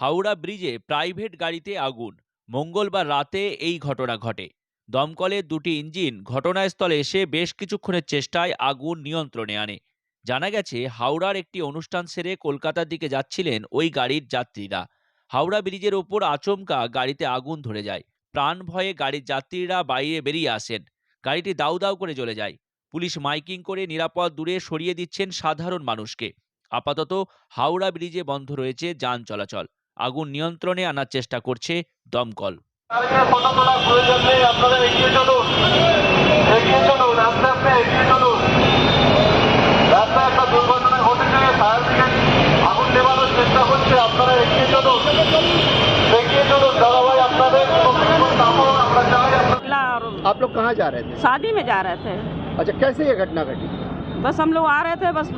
হাওড়া ব্রিজে প্রাইভেট গাড়িতে আগুন। মঙ্গলবার রাতে এই ঘটনা ঘটে। দমকলের দুটি ইঞ্জিন ঘটনাস্থলে এসে বেশ কিছুক্ষণের চেষ্টায় আগুন নিয়ন্ত্রণে আনে। জানা গেছে, হাওড়ার একটি অনুষ্ঠান সেরে কলকাতার দিকে যাচ্ছিলেন ওই গাড়ির যাত্রীরা। হাওড়া ব্রিজের ওপর আচমকা গাড়িতে আগুন ধরে যায়। প্রাণ ভয়ে গাড়ির যাত্রীরা বাইরে বেরিয়ে আসেন। গাড়িটি দাউ দাউ করে জ্বলে যায়। পুলিশ মাইকিং করে নিরাপদ দূরে সরিয়ে দিচ্ছেন সাধারণ মানুষকে। আপাতত হাওড়া ব্রিজে বন্ধ রয়েছে যান চলাচল। আগুন নিয়ন্ত্রণে আনার চেষ্টা করছে দমকল দাঁড়িয়ে ফটো তোলার প্রয়োজন নেই আপনারা এগিয়ে চলুন এগিয়ে চলুন আস্তে আস্তে এগিয়ে চলুন রাস্তায় একটা দুর্ঘটনা ঘটেছে ফায়ার ব্রিগেড আগুন নেভানোর চেষ্টা করছে আপনারা এগিয়ে চলুন এগিয়ে চলুন দাদা ভাই আপনাদের কোনো কিছু কাপড় আমরা চাই আপনারা निकला और आप लोग कहाँ जा रहे थे शादी में जा रहे थे अच्छा कैसे ये घटना घटी बस हम लोग आ रहे थे बस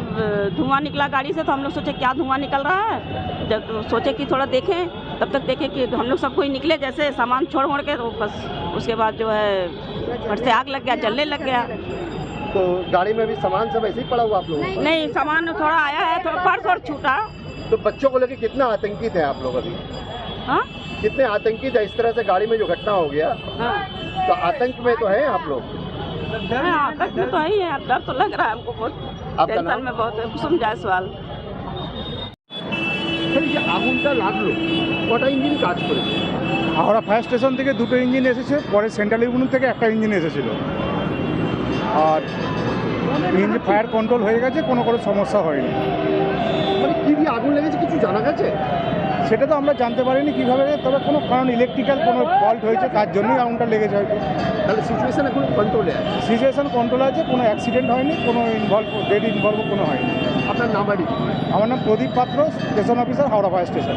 धुआँ निकला गाड़ी से तो हम लोग सोचे क्या धुआँ निकल रहा है? जब सोचे कि थोड़ा देखें तब तक देखे कि हम लोग सब कोई निकले जैसे सामान छोड़ मोड़ के तो बस उसके बाद जो है फट से आग लग गया जलने लग गया। तो गाड़ी में भी सामान सब ऐसे ही पड़ा हुआ आप लोगों नहीं सामान थोड़ा आया है थोड़ा पर्स और छूटा। तो बच्चों को लेके कितना आतंकित है आप लोग अभी? हाँ? कितने आतंकित है इस तरह से गाड़ी में जो घटना हो गया हाँ। तो आतंक में तो है आप लोग? हाँ, तक में तो है ही है डर तो लग रहा है हमको बहुत आपका टेंशन नाम में बहुत है कुसुम जायसवाल এই যে আগুনটা লাগলো কটা ইঞ্জিন কাজ করেছে হাওড়া ফায়ার স্টেশন থেকে দুটো ইঞ্জিন এসেছে পরে সেন্ট্রাল ইউনিয়ন থেকে একটা ইঞ্জিন এসেছিল আর ইঞ্জিন ফায়ার কন্ট্রোল হয়ে গেছে কোনো কোনো সমস্যা হয়নি মানে কি দিয়ে আগুন লেগেছে কিছু জানা গেছে সেটা তো আমরা জানতে পারিনি কীভাবে তবে কোনো কারণ ইলেকট্রিক্যাল কোনো ফল্ট হয়েছে তার জন্যই আগুনটা লেগেছে হয়তো। তাহলে সিচুয়েশন এখন কন্ট্রোলে আছে? সিচুয়েশন কন্ট্রোল আছে কোনো অ্যাক্সিডেন্ট হয়নি কোনো ইনভলভ ডেড ইনভলভ কোনো হয়নি। আপনার নাম বাড়ি? আমার নাম Pradip Patra station officer Howrah fire station